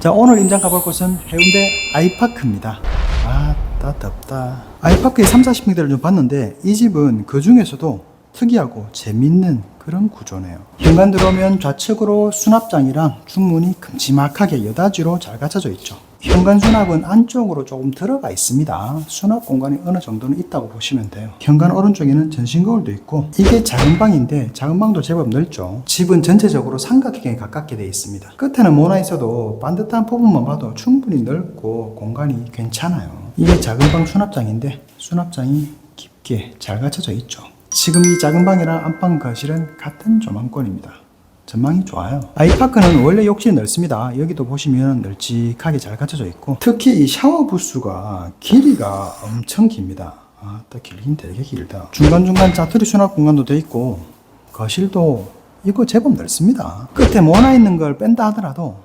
자 오늘 임장 가볼 곳은 해운대 아이파크입니다. 아따 덥다. 아이파크에 3, 40평대를 좀 봤는데 이 집은 그 중에서도 특이하고 재밌는 그런 구조네요. 현관 들어오면 좌측으로 수납장이랑 중문이 큼지막하게 여닫이로 잘 갖춰져 있죠 현관 수납은 안쪽으로 조금 들어가 있습니다. 수납 공간이 어느 정도는 있다고 보시면 돼요. 현관 오른쪽에는 전신 거울도 있고 이게 작은 방인데 작은 방도 제법 넓죠. 집은 전체적으로 삼각형에 가깝게 되어 있습니다. 끝에는 모나 있어도 반듯한 부분만 봐도 충분히 넓고 공간이 괜찮아요. 이게 작은 방 수납장인데 수납장이 깊게 잘 갖춰져 있죠. 지금 이 작은 방이랑 안방 거실은 같은 조망권입니다. 전망이 좋아요. 아이파크는 원래 욕실이 넓습니다. 여기도 보시면 널찍하게 잘 갖춰져 있고 특히 이 샤워 부스가 길이가 엄청 깁니다. 아, 또 길긴 되게 길다. 중간중간 자투리 수납 공간도 돼 있고 거실도 이거 제법 넓습니다. 끝에 모나 있는 걸 뺀다 하더라도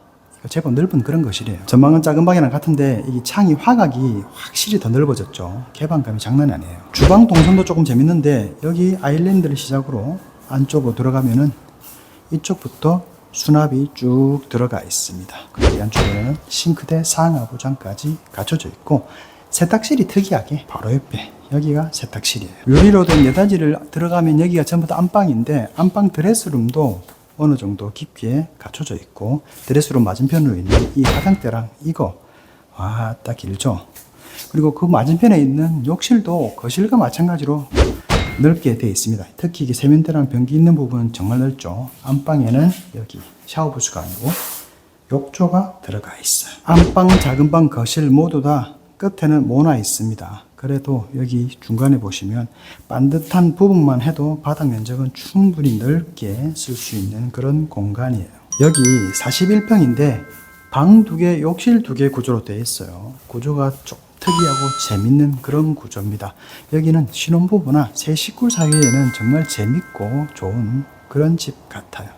제법 넓은 그런 거실이에요. 전망은 작은 방이랑 같은데 이 창이 화각이 확실히 더 넓어졌죠. 개방감이 장난이 아니에요. 주방 동선도 조금 재밌는데 여기 아일랜드를 시작으로 안쪽으로 들어가면은 이쪽부터 수납이 쭉 들어가 있습니다. 그리고 이 안쪽에는 싱크대 상하부장까지 갖춰져 있고 세탁실이 특이하게 바로 옆에 여기가 세탁실이에요. 유리로 된 여닫이를 들어가면 여기가 전부 다 안방인데 안방 드레스룸도 어느 정도 깊게 갖춰져 있고 드레스룸 맞은편으로 있는 이 화장대랑 이거 와딱 길죠. 그리고 그 맞은편에 있는 욕실도 거실과 마찬가지로 넓게 되어 있습니다. 특히 이게 세면대랑 변기 있는 부분은 정말 넓죠. 안방에는 여기 샤워 부스가 아니고 욕조가 들어가 있어요. 안방, 작은 방, 거실 모두 다 끝에는 모나 있습니다. 그래도 여기 중간에 보시면 반듯한 부분만 해도 바닥 면적은 충분히 넓게 쓸 수 있는 그런 공간이에요. 여기 41평인데 방 두 개, 욕실 두 개 구조로 되어 있어요. 구조가 좀 특이하고 재밌는 그런 구조입니다. 여기는 신혼부부나 새 식구 사이에는 정말 재밌고 좋은 그런 집 같아요.